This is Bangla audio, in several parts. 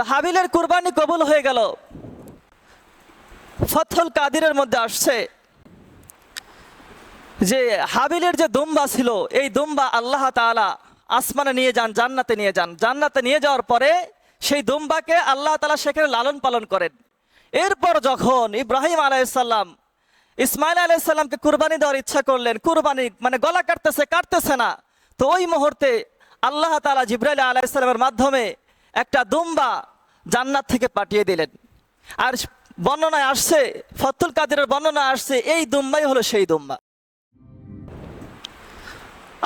তো হাবিলের কুরবানি কবুল হয়ে গেল। ফথল কাদিরের মধ্যে আসছে যে হাবিলের যে দুম্বা ছিল, এই দুম্বা আল্লাহ তাআলা আসমানে নিয়ে যান, জান্নাতে নিয়ে যান। জান্নাতে নিয়ে যাওয়ার পরে সেই দুম্বাকে আল্লাহ তাআলা সেখানে লালন পালন করেন। এরপর যখন ইব্রাহিম আলাইসাল্লাম ইসমাইল আলাইসাল্লামকে কুরবানি দেওয়ার ইচ্ছা করলেন, কুরবানি মানে গলা কাটতেছে কাটতেছে না। তো ওই মুহূর্তে আল্লাহ তালা জিব্রাইল আলাইসাল্লামের মাধ্যমে একটা দুম্বা জান্নাত থেকে পাঠিয়ে দিলেন। আর বর্ণনায় আসছে, ফতুল কাদিরের বর্ণনা আসছে, এই দুম্বাই হলো সেই দুম্বা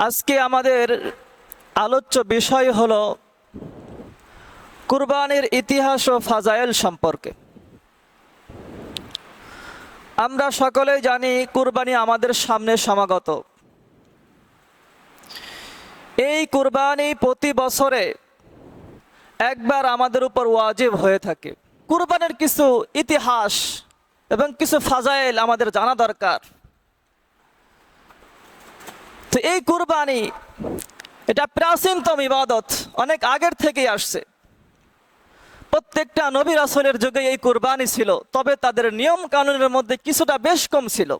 আজকে আমাদের আলোচ্য বিষয় হলো কুরবানির ইতিহাস ও ফাজাইল সম্পর্কে। আমরা সকলেই জানি কুরবানি আমাদের সামনে সমাগত। এই কুরবানি প্রতি বছরে একবার আমাদের উপর ওয়াজিব হয়ে থাকে। কুরবানির কিছু ইতিহাস এবং কিছু ফাজাইল আমাদের জানা দরকার। তো এই কুরবানি, এটা প্রাচীনতম ইবাদত, অনেক আগের থেকেই আসছে। প্রত্যেকটা নবী রাসলের যুগে এই কুরবানি ছিল, তবে তাদের নিয়ম কানুনের মধ্যে কিছুটা বেশ কম ছিল।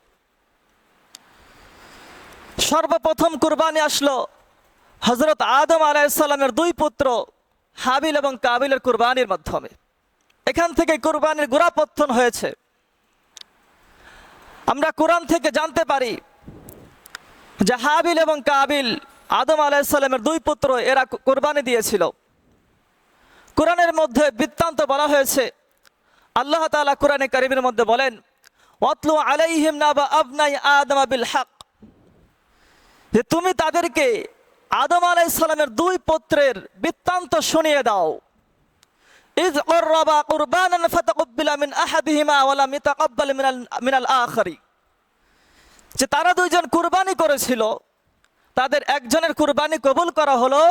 সর্বপ্রথম কুরবানি আসলো হজরত আদম আলাইসাল্লামের দুই পুত্র হাবিল এবং কাবিলের কুরবানির মাধ্যমে। এখান থেকে কুরবানির গোড়াপত্তন হয়েছে। আমরা কোরআন থেকে জানতে পারি যে হাবিল এবং কাবিল আদম আলাইসাল্লামের দুই পুত্র এরা কোরবানি দিয়েছিল। কোরআনের মধ্যে বৃত্তান্ত বলা হয়েছে। আল্লাহ তাআলা কোরআনে কারিমের মধ্যে বলেন, ওয়াতলু আলাইহিম নাবা আবনাই আদম বিল হক। যে তুমি তাদেরকে আদম আলাই সালামের দুই পুত্রের বৃত্তান্ত শুনিয়ে দাও। মিন মিনাল মিনাল যে তারা দুইজন কুরবানি করেছিল, তাদের একজনের কুরবানি কবুল করা হলো,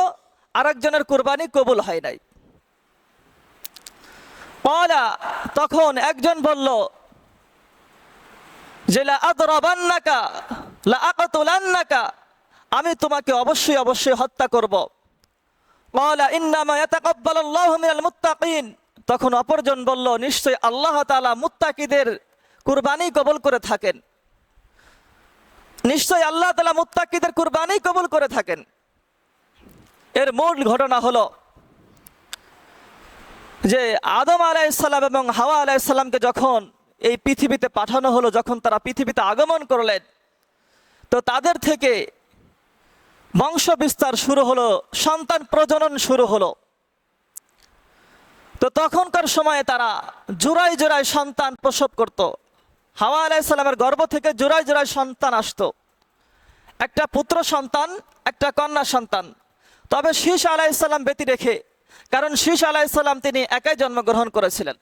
আরেকজনের কুরবানি কবুল হয় নাই। পলা তখন একজন বলল, যে লা আদরাবান্নাকা, লা আকাতুলান্নাকা আমি তোমাকে অবশ্যই অবশ্যই হত্যা করব। তখন অপরজন বলল, নিশ্চয় আল্লাহ তাআলা মুত্তাকিদের কুরবানি কবল করে থাকেন। নিশ্চয় আল্লাহ তালা মুত্তাকিদের কুরবানি কবুল করে থাকেন। এর মূল ঘটনা হলো যে আদম আলাইসাল্লাম এবং হাওয়া আলাইসাল্লামকে যখন এই পৃথিবীতে পাঠানো হলো, যখন তারা পৃথিবীতে আগমন করলেন, তো তাদের থেকে বংশ বিস্তার শুরু হলো, সন্তান প্রজনন শুরু হলো। তো তখনকার সময়ে তারা জোড়ায় জোড়ায় সন্তান প্রসব করত। হাওয়া আলাইসাল্লামের গর্ভ থেকে জোড়ায় জোড়ায় সন্তান আসতো। একটা পুত্র সন্তান, একটা কন্যা সন্তান। তবে শীষ আলাইসাল্লাম ব্যতি রেখে, কারণ শীষ আলাইসাল্লাম তিনি একাই জন্মগ্রহণ করেছিলেন।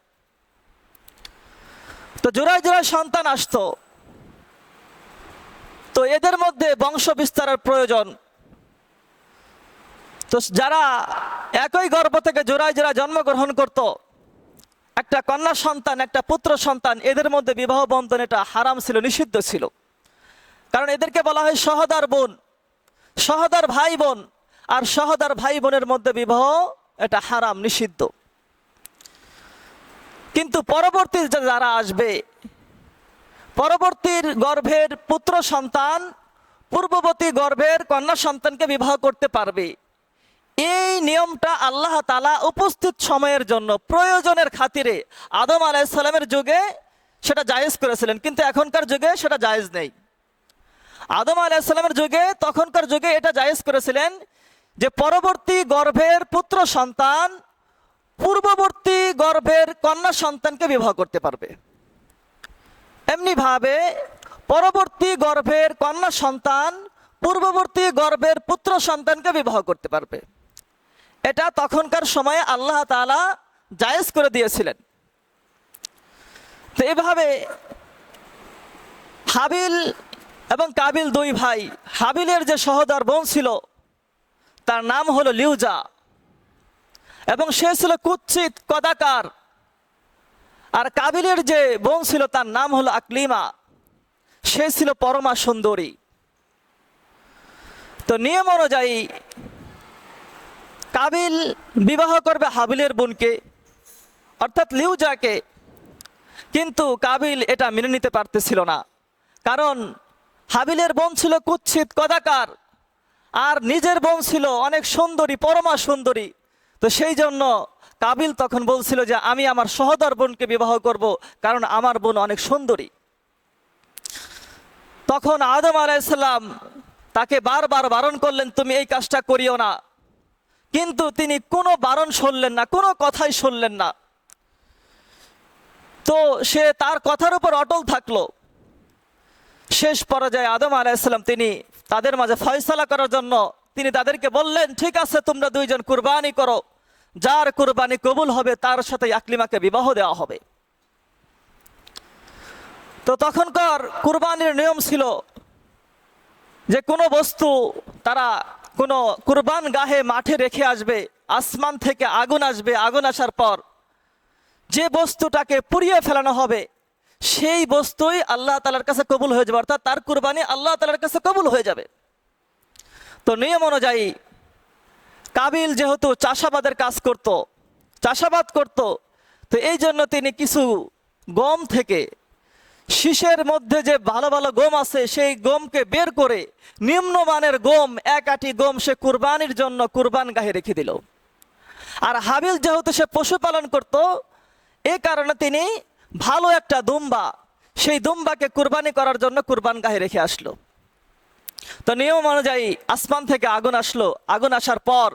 তো জোড়ায় জোড়ায় সন্তান আসতো। তো এদের মধ্যে বংশ বিস্তারের প্রয়োজন তো যারা একই গর্ভ থেকে জোড়ায় জোড়ায় জন্মগ্রহণ করত, একটা কন্যা সন্তান, একটা পুত্র সন্তান, এদের মধ্যে বিবাহ বন্ধন এটা হারাম ছিল, নিষিদ্ধ ছিল। কারণ এদেরকে বলা হয় সহদার বোন, সহদার ভাই বোন, আর সহদার ভাই বোনের মধ্যে বিবাহ এটা হারাম, নিষিদ্ধ। কিন্তু পরবর্তী যারা আসবে, পরবর্তীর গর্ভের পুত্র সন্তান, পূর্ববর্তী গর্ভের কন্যা সন্তানকে বিবাহ করতে পারবে। এই নিয়মটা আল্লাহ তালা উপস্থিত সময়ের জন্য প্রয়োজনের খাতিরে আদম আলাইসাল্লামের যুগে সেটা জায়েজ করেছিলেন, কিন্তু এখনকার যুগে সেটা জায়েজ নেই। আদম আলাইসাল্লামের যুগে, তখনকার যুগে এটা জায়েজ করেছিলেন যে পরবর্তী গর্ভের পুত্র সন্তান পূর্ববর্তী গর্ভের কন্যা সন্তানকে বিবাহ করতে পারবে। এমনিভাবে পরবর্তী গর্ভের কন্যা সন্তান পূর্ববর্তী গর্ভের পুত্র সন্তানকে বিবাহ করতে পারবে। এটা তখনকার সময়ে আল্লাহ তাআলা জায়েজ করে দিয়েছিলেন। তো এভাবে হাবিল এবং কাবিল দুই ভাই, হাবিলের যে সহদর বোন ছিল, তার নাম হলো লিউজা। এবং সে ছিল কুৎসিত, কদাকার। আর কাবিলের যে বোন ছিল, তার নাম হলো আকলিমা। সে ছিল পরমা সুন্দরী। তো নিয়ম অনুযায়ী কাবিল বিবাহ করবে হাবিলের বোনকে, অর্থাৎ লিউজাকে। কিন্তু কাবিল এটা মেনে নিতে পারতেছিল না। কারণ হাবিলের বোন ছিল কুচ্ছিত কদাকার, আর নিজের বোন ছিল অনেক সুন্দরী, পরমা সুন্দরী। তো সেই জন্য কাবিল তখন বলছিল যে, আমি আমার সহদর বোনকে বিবাহ করব, কারণ আমার বোন অনেক সুন্দরী। তখন আদম আলাইসাল্লাম তাকে বারবার বারণ করলেন, তুমি এই কাজটা করিও না। কিন্তু তিনি কোনো বারণ শুনলেন না, কোনো কথাই শুনলেন না। তো সে তার কথার উপর অটল থাকল। শেষ পর্যায়ে আদম আলাইসাল্লাম তিনি তাদের মাঝে ফয়সালা করার জন্য তিনি তাদেরকে বললেন, ঠিক আছে, তোমরা দুইজন কুরবানি করো। যার কুরবানি কবুল হবে, তার সাথে আকলিমাকে বিবাহ দেওয়া হবে। তো তখনকার কুরবানির নিয়ম ছিল যে কোনো বস্তু তারা কোনো কুরবান গাহে মাঠে রেখে আসবে, আসমান থেকে আগুন আসবে, আগুন আসার পর যে বস্তুটাকে পুড়িয়ে ফেলানো হবে, সেই বস্তুই আল্লাহ তালার কাছে কবুল হয়ে যাবে, অর্থাৎ তার কুরবানি আল্লাহ তালার কাছে কবুল হয়ে যাবে। তো নিয়ম অনুযায়ী কাবিল যেহেতু চাষাবাদের কাজ করত, চাষাবাদ করত, তো এই জন্য তিনি কিছু গম থেকে শীষের মধ্যে যে ভালো ভালো গম আছে, সেই গমকে বের করে নিম্নমানের গম, এক আটি গম সে কুরবানির জন্য কুরবান গাহে রেখে দিল। আর হাবিল যেহেতু সে পশুপালন করত, এ কারণে তিনি ভালো একটা দুম্বা, সেই দুম্বাকে কুরবানি করার জন্য কুরবান গাহে রেখে আসলো। তো নিয়ম অনুযায়ী আসমান থেকে আগুন আসলো। আগুন আসার পর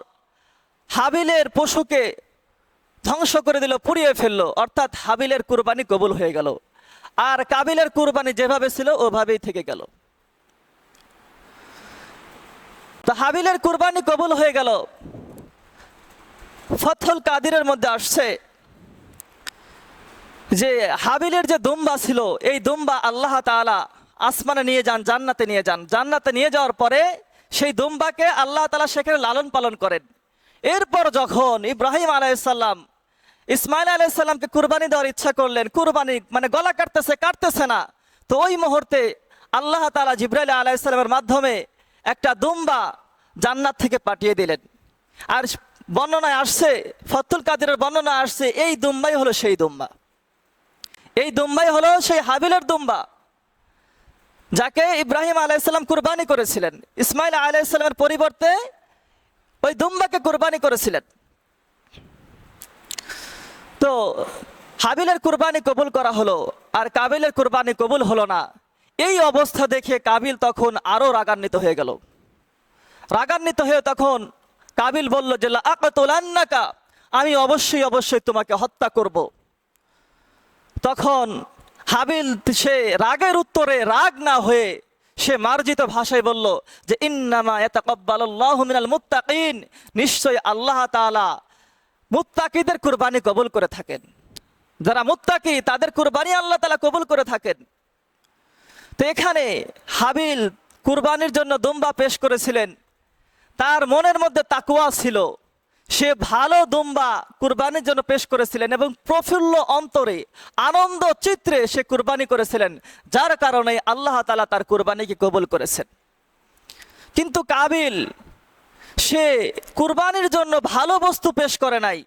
হাবিলের পশুকে ধ্বংস করে দিল, পুড়িয়ে ফেলল। অর্থাৎ হাবিলের কুরবানি কবুল হয়ে গেল। আর কাবিলের কুরবানি যেভাবে ছিল, ওভাবেই থেকে গেল। তো হাবিলের কুরবানি কবুল হয়ে গেল। ফথল কাদিরের মধ্যে আসছে যে হাবিলের যে দুম্বা ছিল, এই দুম্বা আল্লাহ তাআলা আসমানে নিয়ে যান, জান্নাতে নিয়ে যান। জান্নাতে নিয়ে যাওয়ার পরে সেই দুম্বাকে আল্লাহ তাআলা সেখানে লালন পালন করেন। এরপর যখন ইব্রাহিম আলাইসাল্লাম ইসমাইল আলাইসাল্লামকে কুরবানি দেওয়ার ইচ্ছা করলেন। কুরবানি মানে গলা কাটতেছে কাটতেছে না। তো ওই মুহূর্তে আল্লাহ তালা জিব্রাইল আলাইসাল্লামের মাধ্যমে একটা দুম্বা জান্নাত থেকে পাঠিয়ে দিলেন। আর বর্ণনায় আসছে ফতুল কাদিরের বর্ণনা আসছে, এই দুম্বাই হলো সেই দুম্বা। এই দুম্বাই হলো সেই হাবিলের দুম্বা, যাকে ইব্রাহিম আলাইসাল্লাম কুরবানি করেছিলেন। ইসমাইল আলাইসাল্লামের পরিবর্তে ওই দুম্বাকে কুরবানি করেছিলেন। তো হাবিলের কুরবানি কবুল করা হলো আর কাবিলের কুরবানি কবুল হলো না। এই অবস্থা দেখে কাবিল তখন আরও রাগান্বিত হয়ে গেল। রাগান্বিত হয়ে তখন কাবিল বলল যে আকাতলান্নাকা আমি অবশ্যই অবশ্যই তোমাকে হত্যা করব। তখন হাবিল সে রাগের উত্তরে রাগ না হয়ে সে মার্জিত ভাষায় বলল যে, ইন্নামা ইয়াতাকাব্বালুল্লাহু মিনাল মুত্তাকিন, নিশ্চয় আল্লাহ তাআলা মুত্তাকিদের কুরবানি কবুল করে থাকেন। যারা মুত্তাকি, তাদের কুরবানি আল্লাহ তালা কবুল করে থাকেন। তো এখানে হাবিল কুরবানির জন্য দুম্বা পেশ করেছিলেন। তার মনের মধ্যে তাকুয়া ছিল। সে ভালো দুম্বা কুরবানির জন্য পেশ করেছিলেন এবং প্রফুল্ল অন্তরে আনন্দ চিত্রে সে কুরবানি করেছিলেন, যার কারণে আল্লাহ তালা তার কুরবানিকে কবুল করেছেন। কিন্তু কাবিল সে কুরবানির জন্য ভালো বস্তু পেশ করে নাই।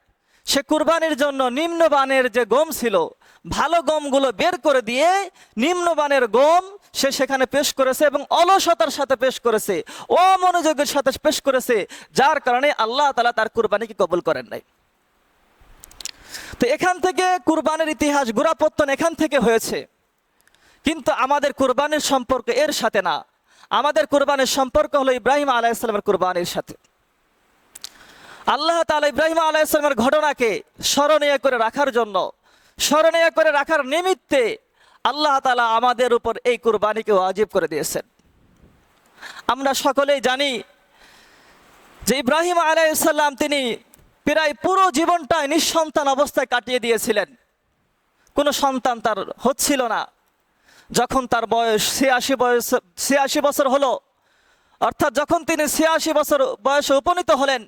সে কুরবানির জন্য নিম্নবানের যে গম ছিল, ভালো গমগুলো বের করে দিয়ে নিম্নবানের গম সে সেখানে পেশ করেছে এবং অলসতার সাথে পেশ করেছে, অমনোযোগের সাথে পেশ করেছে, যার কারণে আল্লাহ তালা তার কুরবানিকে কবুল করেন নাই। তো এখান থেকে কুরবানের ইতিহাস গোড়াপত্তন এখান থেকে হয়েছে। কিন্তু আমাদের কুরবানির সম্পর্ক এর সাথে না। আমাদের কুরবানির সম্পর্ক হলো ইব্রাহিম আলাইসালামের কুরবানির সাথে। আল্লাহ তালা ইব্রাহিম আলাইসালামের ঘটনাকে স্মরণীয় করে রাখার জন্য, স্মরণীয় করে রাখার নিমিত্তে আল্লাহ তালা আমাদের উপর এই কুরবানিকে ওয়াজিব করে দিয়েছেন। আমরা সকলেই জানি যে ইব্রাহিম আলাইসাল্লাম তিনি প্রায় পুরো জীবনটাই নিঃসন্তান অবস্থায় কাটিয়ে দিয়েছিলেন। কোনো সন্তান তার হচ্ছিল না। যখন তার বয়স ছিয়াশি বয়স, ছিয়াশি বছর হলো, অর্থাৎ যখন তিনি ছিয়াশি বছর বয়সে উপনীত হলেন,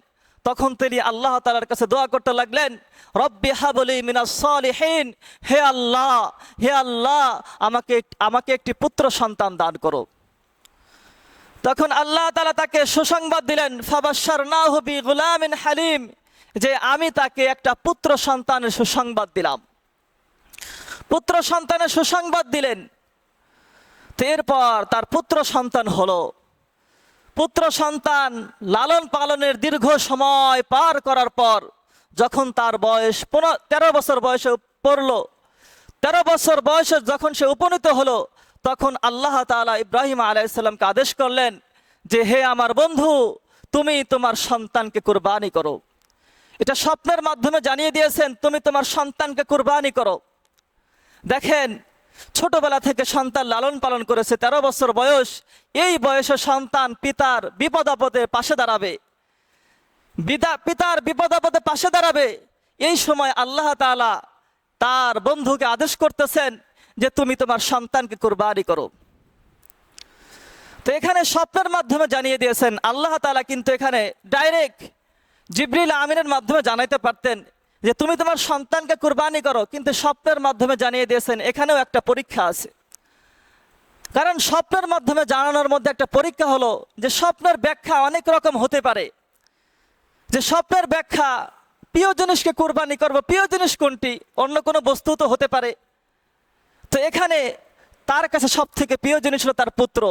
তখন তিনি আল্লাহ তালার কাছে দোয়া করতে লাগলেন, রব্বি হাবলি মিনা সলিহীন, হে আল্লাহ হে আল্লাহ, আমাকে আমাকে একটি পুত্র সন্তান দান করো। তখন আল্লাহ তালা তাকে সুসংবাদ দিলেন ফাবাসার না হবি গুলামিন হালিম, যে আমি তাকে একটা পুত্র সন্তানের সুসংবাদ দিলাম। পুত্র সন্তানের সুসংবাদ দিলেন এরপর তার পুত্র সন্তান হলো। পুত্র সন্তান লালন পালনের দীর্ঘ সময় পার করার পর যখন তার বয়স পনেরো, তেরো বছর বয়সে পড়ল, তেরো বছর বয়সে যখন সে উপনীত হলো, তখন আল্লাহ তাআলা ইব্রাহিম আলাইসাল্লামকে আদেশ করলেন যে, হে আমার বন্ধু, তুমি তোমার সন্তানকে কুরবানি করো। এটা স্বপ্নের মাধ্যমে জানিয়ে দিয়েছেন, তুমি তোমার সন্তানকে কুরবানি করো। দেখেন ছোটবেলা থেকে সন্তান লালন পালন করেছে, তেরো বছর বয়স। এই বয়সে সন্তান পিতার বিপদ আপদে পাশে দাঁড়াবে। পিতার বিপদ আপদে পাশে দাঁড়াবে। এই সময় আল্লাহ তাআলা তার বন্ধুকে আদেশ করতেছেন যে তুমি তোমার সন্তানকে কুরবানি করো। তো এখানে স্বপ্নের মাধ্যমে জানিয়ে দিয়েছেন, আল্লাহ তাআলা কিন্তু এখানে ডাইরেক্ট জিবরিল আমিনের মাধ্যমে জানাইতে পারতেন যে তুমি তোমার সন্তানকে কুরবানি করো, কিন্তু স্বপ্নের মাধ্যমে জানিয়ে দিয়েছেন, এখানেও একটা পরীক্ষা আছে। কারণ স্বপ্নের মাধ্যমে জানানোর মধ্যে একটা পরীক্ষা হলো যে স্বপ্নের ব্যাখ্যা অনেক রকম হতে পারে। যে স্বপ্নের ব্যাখ্যা, প্রিয় জিনিসকে কুরবানি করব, প্রিয় জিনিস কোনটি? অন্য কোনো বস্তু তো হতে পারে। তো এখানে তার কাছে সব থেকে প্রিয় জিনিস হলো তার পুত্র।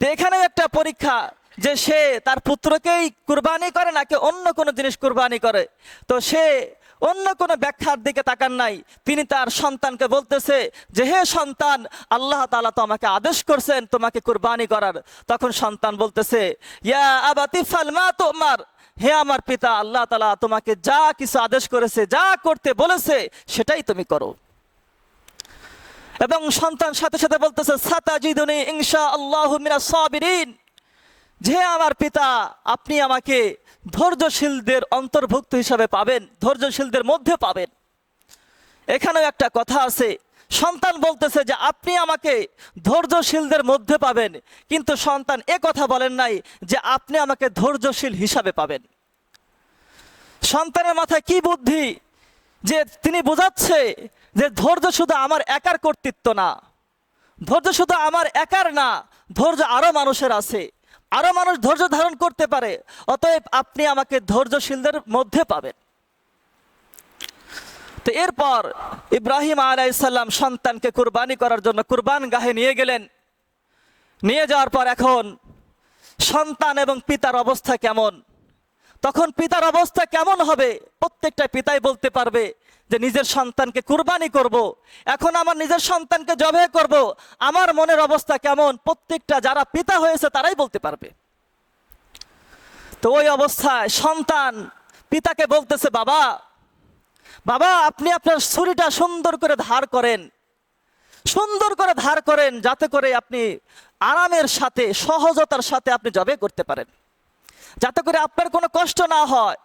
তো এখানেও একটা পরীক্ষা যে সে তার পুত্রকেই কুরবানি করে নাকি অন্য কোনো জিনিস কুরবানি করে। তো সে অন্য কোনো ব্যাখ্যার দিকে তাকান নাই। তিনি তার সন্তানকে বলতেছে যে, হে সন্তান, আল্লাহ তাআলা তো আমাকে আদেশ করছেন তোমাকে কুরবানি করার। তখন সন্তান বলতেছে, ইয়া আবাতি ফালমা তোমার। হে আমার পিতা, আল্লাহ তালা তোমাকে যা কিছু আদেশ করেছে, যা করতে বলেছে, সেটাই তুমি করো। এবং সন্তান সাথে সাথে বলতেছে, সাতাজিদুনি ইনশা আল্লাহ মিনা সাবিরিন। যে আমার পিতা, আপনি আমাকে ধৈর্যশীলদের অন্তর্ভুক্ত হিসাবে পাবেন, ধৈর্যশীলদের মধ্যে পাবেন। এখানেও একটা কথা আছে, সন্তান বলতেছে যে আপনি আমাকে ধৈর্যশীলদের মধ্যে পাবেন, কিন্তু সন্তান এ কথা বলেন নাই যে আপনি আমাকে ধৈর্যশীল হিসাবে পাবেন। সন্তানের মাথায় কি বুদ্ধি যে তিনি বোঝাচ্ছে যে ধৈর্য শুধু আমার একার কর্তৃত্ব না, ধৈর্য শুধু আমার একার না, ধৈর্য আরও মানুষের আছে। আরও মানুষ ধৈর্য ধারণ করতে পারে, অতএব আপনি আমাকে ধৈর্যশীলদের মধ্যে পাবেন। তো এরপর ইব্রাহিম আলাইসাল্লাম সন্তানকে কুরবানি করার জন্য কুরবান গাহে নিয়ে গেলেন। নিয়ে যাওয়ার পর এখন সন্তান এবং পিতার অবস্থা কেমন? তখন পিতার অবস্থা কেমন হবে? প্রত্যেকটা পিতাই বলতে পারবে যে নিজের সন্তানকে কুরবানি করব। এখন আমার নিজের সন্তানকে জবে করব। আমার মনের অবস্থা কেমন? প্রত্যেকটা যারা পিতা হয়েছে তারাই বলতে পারবে। তো ওই অবস্থায় সন্তান পিতাকে বলতেছে, বাবা বাবা, আপনি আপনার ছুরিটা সুন্দর করে ধার করেন। সুন্দর করে ধার করেন যাতে করে আপনি আরামের সাথে, সহজতার সাথে আপনি জবে করতে পারেন। যাতে করে আপনার কোনো কষ্ট না হয়।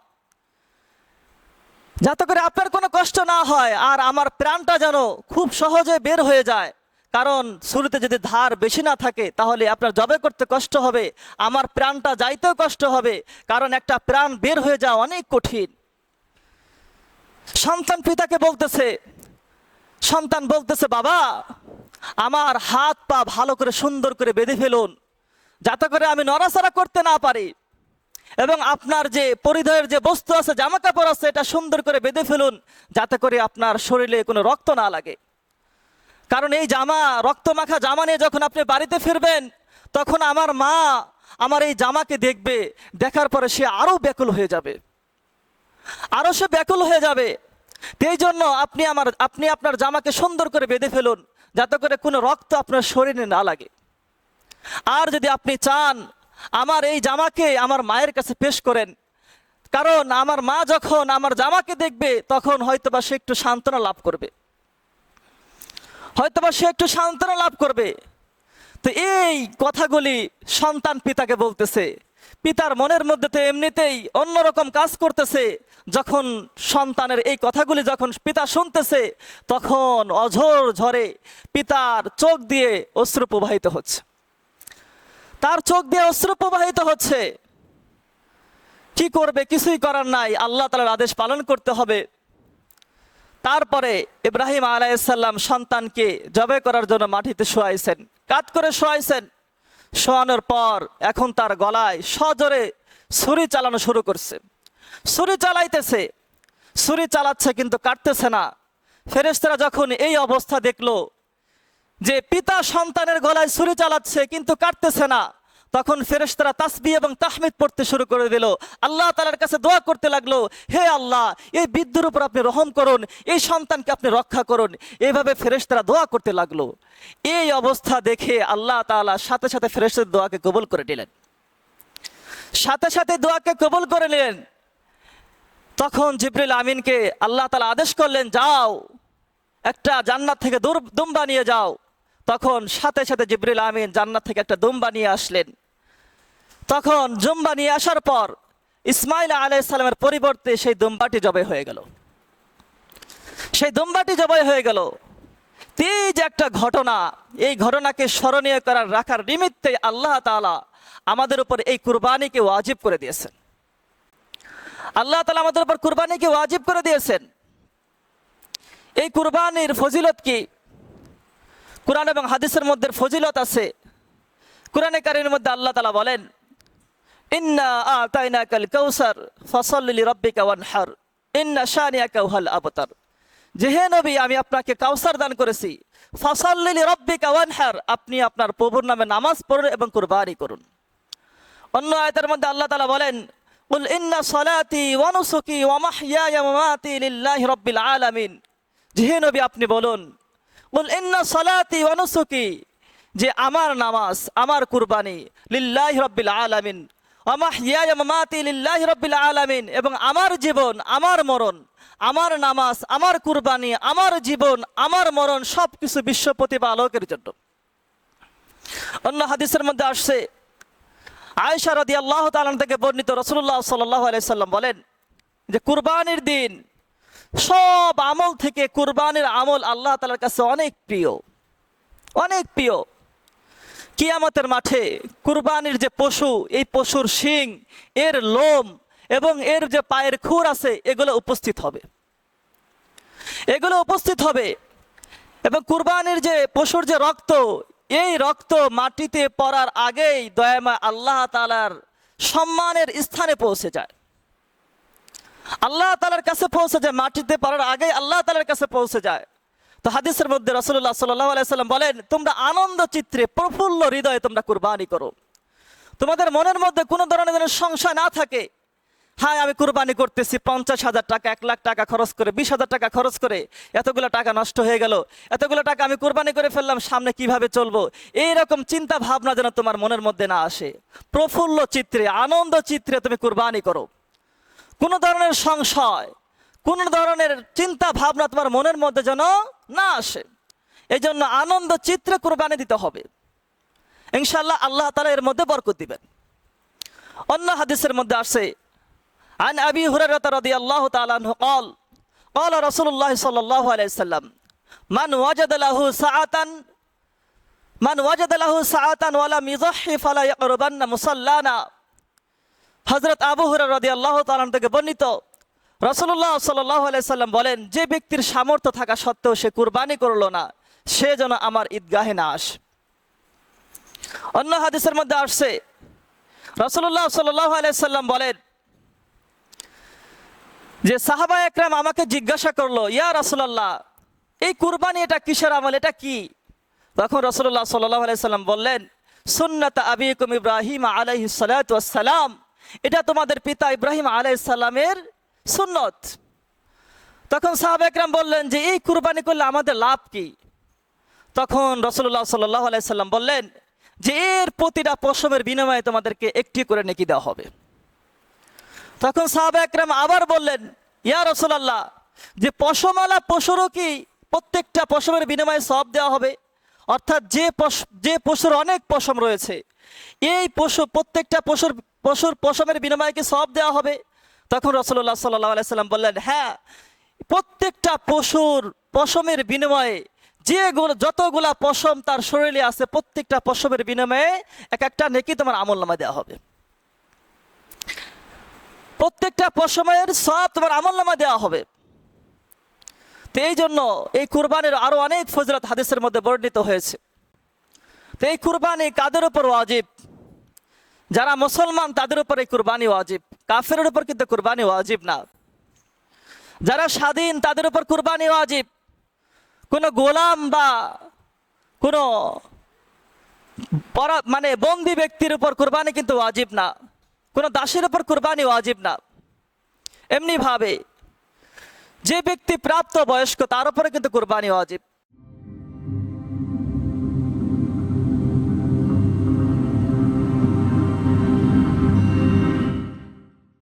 যাতে করে আপনার কোনো কষ্ট না হয় আর আমার প্রাণটা যেন খুব সহজে বের হয়ে যায়। কারণ শুরুতে যদি ধার বেশি না থাকে, তাহলে আপনার জবে করতে কষ্ট হবে, আমার প্রাণটা যাইতেও কষ্ট হবে, কারণ একটা প্রাণ বের হয়ে যাওয়া অনেক কঠিন। সন্তান পিতাকে বলতেছে, সন্তান বলতেছে, বাবা, আমার হাত পা ভালো করে সুন্দর করে বেঁধে ফেলুন, যাতে করে আমি নড়াচড়া করতে না পারি। এবং আপনার যে পরিধয়ের যে বস্তু আছে, জামা কাপড় আছে, এটা সুন্দর করে বেঁধে ফেলুন, যাতে করে আপনার শরীরে কোনো রক্ত না লাগে। কারণ এই জামা রক্ত মাখা জামা নিয়ে যখন আপনি বাড়িতে ফিরবেন, তখন আমার মা আমার এই জামাকে দেখবে, দেখার পরে সে আরও ব্যাকুল হয়ে যাবে। আরও সে ব্যাকুল হয়ে যাবে। এই জন্য আপনি আমার, আপনি আপনার জামাকে সুন্দর করে বেঁধে ফেলুন, যাতে করে কোনো রক্ত আপনার শরীরে না লাগে। আর যদি আপনি চান আমার এই জামাকে আমার মায়ের কাছে পেশ করেন। কারণ আমার মা যখন আমার জামাকে দেখবে, তখন হয়তোবা সে একটু সান্ত্বনা লাভ করবে। হয়তোবা সে একটু সান্ত্বনা লাভ করবে। তো এই কথাগুলি সন্তান পিতাকে বলতেছে। পিতার মনের মধ্যে তো এমনিতেই অন্যরকম কাজ করতেছে। যখন সন্তানের এই কথাগুলি যখন পিতা শুনতেছে, তখন অঝোর ঝরে পিতার চোখ দিয়ে অশ্রু প্রবাহিত হচ্ছে। তার চোখ দিয়ে অশ্রু প্রবাহিত হচ্ছে। কি করবে? কিছুই করার নাই। আল্লাহ তালার আদেশ পালন করতে হবে। তারপরে ইব্রাহিম আলাইসাল্লাম সন্তানকে জবে করার জন্য মাটিতে শোয়াইছেন। কাত করে শোয়াইছেন। শোয়ানোর পর এখন তার গলায় সজোরে ছুরি চালানো শুরু করছে। ছুরি চালাইতেছে। ছুরি চালাচ্ছে কিন্তু কাটতেছে না। ফেরেশতারা যখন এই অবস্থা দেখল যে পিতা সন্তানের গলায় ছুরি চালাচ্ছে, কিন্তু কাটতেছে না। তখন ফেরেশতারা তাসবি এবং তাহমিদ পড়তে শুরু করে দিল। আল্লাহ তালার কাছে দোয়া করতে লাগল, হে আল্লাহ, এই বিদ্যুর উপর আপনি রহম করুন, এই সন্তানকে আপনি রক্ষা করুন। এইভাবে ফেরেশতারা দোয়া করতে লাগল। এই অবস্থা দেখে আল্লাহ তালা সাথে সাথে ফেরেশতার দোয়াকে কবুল করে নিলেন। সাথে সাথে দোয়াকে কবুল করে নিলেন। তখন জিব্রিল আমিনকে আল্লাহ তালা আদেশ করলেন, যাও, একটা জান্নাত থেকে দুর দুম্বা নিয়ে যাও। তখন সাথে সাথে জিব্রিল আমিন জান্নাত থেকে একটা দুম্বা নিয়ে আসলেন। তখন জুম্বা নিয়ে আসার পর ইসমাইল আলাইসালামের পরিবর্তে সেই দুম্বাটি জবাই হয়ে গেল। সেই দুম্বাটি জবাই হয়ে গেল। যে একটা ঘটনা, এই ঘটনাকে স্মরণীয় করার, রাখার নিমিত্তে আল্লাহ তাআলা আমাদের উপর এই কুরবানিকে ওয়াজিব করে দিয়েছেন। আল্লাহ তালা আমাদের উপর কুরবানিকে ওয়াজিব করে দিয়েছেন। এই কুরবানির ফজিলত কি? কোরআন এবং হাদিসের মধ্যে ফজিলত আছে কোরআনে কারির মধ্যে আল্লাহ তালা বলেন ইন্না আতাইনা কাল কৌসার ফসল্লি রব্বিকা ওয়ানহার ইন্না শানিয়াকা ওয়াল আবতার যে হে নবী আমি আপনাকে কাউসার দান করেছি ফসল্লি রব্বিকা ওয়ানহার আপনি আপনার প্রভুর নামে নামাজ পড়ুন এবং কুরবানি করুন অন্য আয়তের মধ্যে আল্লাহ তালা বলেন قل إن صلاتي ونسكي ومحياي ومماتي لله رب العالمين যে হে নবী আপনি বলুন যে আমার নামাজ, আমার কুরবানি, লিল্লাহ রব্বিল আলামিন আমাহিয়া মামাতি লিল্লাহ রব্বিল আলামিন এবং আমার জীবন, আমার মরণ, আমার নামাজ, আমার কুরবানি, আমার জীবন, আমার মরণ সব কিছু বিশ্ব প্রতিপালকের জন্য। অন্য হাদিসের মধ্যে আসছে, আয়েশা রাদি আল্লাহ তালান থেকে বর্ণিত রসুল্লাহ সাল্লাহ আলাইসাল্লাম বলেন যে কুরবানির দিন সব আমল থেকে কুরবানির আমল আল্লাহ তালার কাছে অনেক প্রিয়। অনেক প্রিয়। কিয়ামতের মাঠে কুরবানির যে পশু, এই পশুর শিং, এর লোম এবং এর যে পায়ের খুর আছে, এগুলো উপস্থিত হবে। এগুলো উপস্থিত হবে এবং কুরবানির যে পশুর যে রক্ত, এই রক্ত মাটিতে পড়ার আগেই দয়ামা আল্লাহ তালার সম্মানের স্থানে পৌঁছে যায়। আল্লাহ তালার কাছে পৌঁছে যায়, মাটিতে পড়ার আগে আল্লাহ তালার কাছে পৌঁছে যায়। তো হাদিসের মধ্যে রসুল্লাহ সাল্লাহ আলাইসাল্লাম বলেন, তোমরা আনন্দ চিত্রে, প্রফুল্ল হৃদয়ে তোমরা কুরবানি করো। তোমাদের মনের মধ্যে কোনো ধরনের যেন সংশয় না থাকে হ্যাঁ আমি কুরবানি করতেছি, পঞ্চাশ হাজার টাকা, এক লাখ টাকা খরচ করে, বিশ হাজার টাকা খরচ করে, এতগুলো টাকা নষ্ট হয়ে গেল, এতগুলো টাকা আমি কুরবানি করে ফেললাম, সামনে কীভাবে চলবো? এইরকম চিন্তা ভাবনা যেন তোমার মনের মধ্যে না আসে। প্রফুল্ল চিত্রে, আনন্দ চিত্রে তুমি কুরবানি করো। কোনো ধরনের সংশয় কোনো ধরনের চিন্তা ভাবনা তোমার মনের মধ্যে যেন না আসে এই জন্য আনন্দ চিত্রে কুরবানি দিতে হবে ইনশাল্লাহ আল্লাহ তালা এর মধ্যে বরকত দিবেন অন্য হাদিসের মধ্যে আসে عن أبي هريرة رضي الله تعالى عنه قال قال رسول الله صلى الله عليه وسلم من وجد له ساعة من وجد له ساعة ولم يضحي فلا يقربن مصلانا হজরত আবু হুরার রদি আল্লাহ থেকে বর্ণিত রসুল্লাহ সাল্লাহ সাল্লাম বলেন, যে ব্যক্তির সামর্থ্য থাকা সত্ত্বেও সে কুরবানি করল না, সে যেন আমার ঈদগাহে না আস। অন্য হাদিসের মধ্যে আসছে রসুল্লাহ সাল্লাহ সাল্লাম বলেন, যে সাহাবা একরাম আমাকে জিজ্ঞাসা করল, ইয়া রসুল্লাহ এই কুরবানি এটা কিসের আমল, এটা কি? তখন রসুল্লাহ সাল্লাহ সাল্লাম বললেন, সুন্নত আবিকুম ইব্রাহিম আলাইহি সালাম। এটা তোমাদের পিতা ইব্রাহিম আলাইসাল্লামের সুন্নত। তখন সাহাব একরাম বললেন যে, এই কুরবানি করলে আমাদের লাভ কি? তখন রসুল্লাহ সাল্লাহ আলাইসাল্লাম বললেন যে, এর প্রতিটা পশমের বিনিময়ে তোমাদেরকে একটি করে নেকি দেওয়া হবে। তখন সাহাব একরাম আবার বললেন, ইয়া রসুলাল্লাহ, যে পশমালা পশুরও কি প্রত্যেকটা পশমের বিনিময়ে সব দেওয়া হবে? অর্থাৎ যে পশ- যে পশুর অনেক পশম রয়েছে, এই পশু, প্রত্যেকটা পশুর পশুর পশমের বিনিময়ে কি সব দেওয়া হবে? তখন রসুল্লাহ সাল্লাহ আলাইসাল্লাম বললেন হ্যাঁ প্রত্যেকটা পশুর পশমের বিনিময়ে যেগুলো যতগুলা পশম তার শরীরে আছে, প্রত্যেকটা পশমের বিনিময়ে এক একটা নেকি তোমার আমল নামা দেওয়া হবে। প্রত্যেকটা পশমের সব তোমার আমল নামা দেওয়া হবে। তো এই জন্য এই কুরবানির আরও অনেক ফজরত হাদিসের মধ্যে বর্ণিত হয়েছে। তো এই কুরবানি কাদের উপর ওয়াজিব? যারা মুসলমান, তাদের উপরে কুরবানি ওয়াজিব। কাফের উপর কিন্তু কুরবানি ওয়াজিব না। যারা স্বাধীন, তাদের উপর কুরবানি ওয়াজিব। কোনো গোলাম বা কোনো মানে বন্দি ব্যক্তির উপর কুরবানি কিন্তু ওয়াজিব না। কোনো দাসের উপর কুরবানি ওয়াজিব না। এমনি ভাবে যে ব্যক্তি প্রাপ্ত বয়স্ক, তার উপরে কিন্তু কুরবানি ওয়াজিব।